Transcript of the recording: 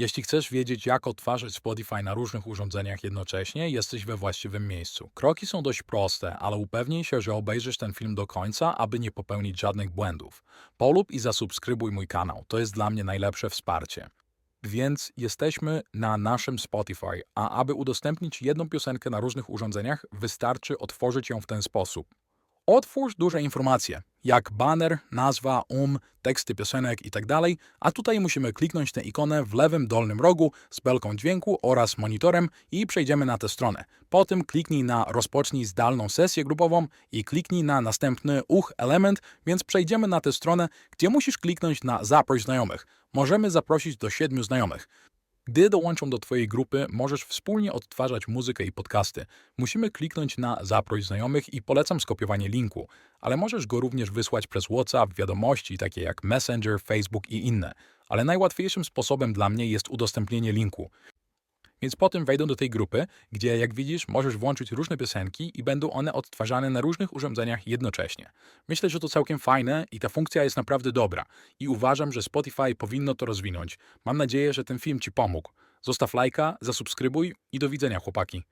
Jeśli chcesz wiedzieć, jak odtwarzać Spotify na różnych urządzeniach jednocześnie, jesteś we właściwym miejscu. Kroki są dość proste, ale upewnij się, że obejrzysz ten film do końca, aby nie popełnić żadnych błędów. Polub i zasubskrybuj mój kanał, to jest dla mnie najlepsze wsparcie. Więc jesteśmy na naszym Spotify, a aby udostępnić jedną piosenkę na różnych urządzeniach, wystarczy otworzyć ją w ten sposób. Otwórz duże informacje, jak banner, nazwa, um, teksty piosenek itd., a tutaj musimy kliknąć tę ikonę w lewym dolnym rogu z belką dźwięku oraz monitorem i przejdziemy na tę stronę. Potem kliknij na rozpocznij zdalną sesję grupową i kliknij na następny uch element, więc przejdziemy na tę stronę, gdzie musisz kliknąć na zaproś znajomych. Możemy zaprosić do siedmiu znajomych. Gdy dołączą do Twojej grupy, możesz wspólnie odtwarzać muzykę i podcasty. Musimy kliknąć na Zaproś znajomych i polecam skopiowanie linku, ale możesz go również wysłać przez WhatsApp, wiadomości takie jak Messenger, Facebook i inne. Ale najłatwiejszym sposobem dla mnie jest udostępnienie linku. Więc potem wejdą do tej grupy, gdzie jak widzisz możesz włączyć różne piosenki i będą one odtwarzane na różnych urządzeniach jednocześnie. Myślę, że to całkiem fajne i ta funkcja jest naprawdę dobra i uważam, że Spotify powinno to rozwinąć. Mam nadzieję, że ten film Ci pomógł. Zostaw lajka, zasubskrybuj i do widzenia chłopaki.